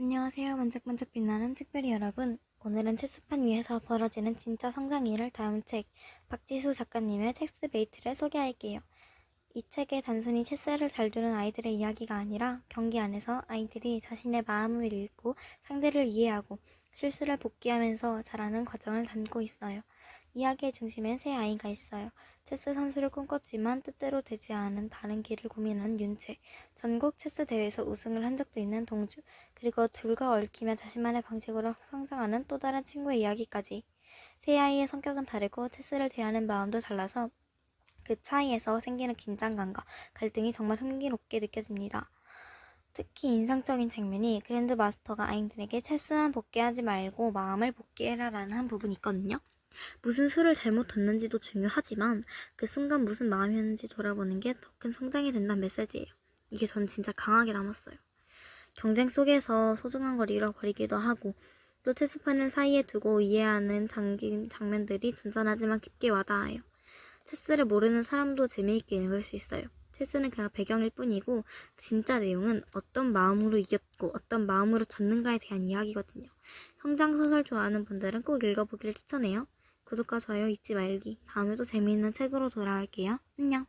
안녕하세요. 반짝반짝 빛나는 특별히 여러분. 오늘은 체스판 위에서 벌어지는 진짜 성장일을 다룬 책 박지수 작가님의 체스베이트를 소개할게요. 이 책에 단순히 체스를 잘 두는 아이들의 이야기가 아니라 경기 안에서 아이들이 자신의 마음을 읽고 상대를 이해하고 실수를 복귀하면서 잘하는 과정을 담고 있어요. 이야기의 중심엔 세 아이가 있어요. 체스 선수를 꿈꿨지만 뜻대로 되지 않은 다른 길을 고민하는 윤채, 전국 체스 대회에서 우승을 한 적도 있는 동주, 그리고 둘과 얽히며 자신만의 방식으로 성장하는 또 다른 친구의 이야기까지. 세 아이의 성격은 다르고 체스를 대하는 마음도 달라서 그 차이에서 생기는 긴장감과 갈등이 정말 흥미롭게 느껴집니다. 특히 인상적인 장면이 그랜드 마스터가 아이들에게 체스만 복귀하지 말고 마음을 복귀해라라는 한 부분이 있거든요. 무슨 수를 잘못 뒀는지도 중요하지만 그 순간 무슨 마음이었는지 돌아보는 게 더 큰 성장이 된다는 메시지예요. 이게 전 진짜 강하게 남았어요. 경쟁 속에서 소중한 걸 잃어버리기도 하고 또 체스판을 사이에 두고 이해하는 장기, 장면들이 잔잔하지만 깊게 와닿아요. 체스를 모르는 사람도 재미있게 읽을 수 있어요. 체스는 그냥 배경일 뿐이고 진짜 내용은 어떤 마음으로 이겼고 어떤 마음으로 졌는가에 대한 이야기거든요. 성장 소설 좋아하는 분들은 꼭 읽어보기를 추천해요. 구독과 좋아요 잊지 말기. 다음에도 재미있는 책으로 돌아올게요. 안녕.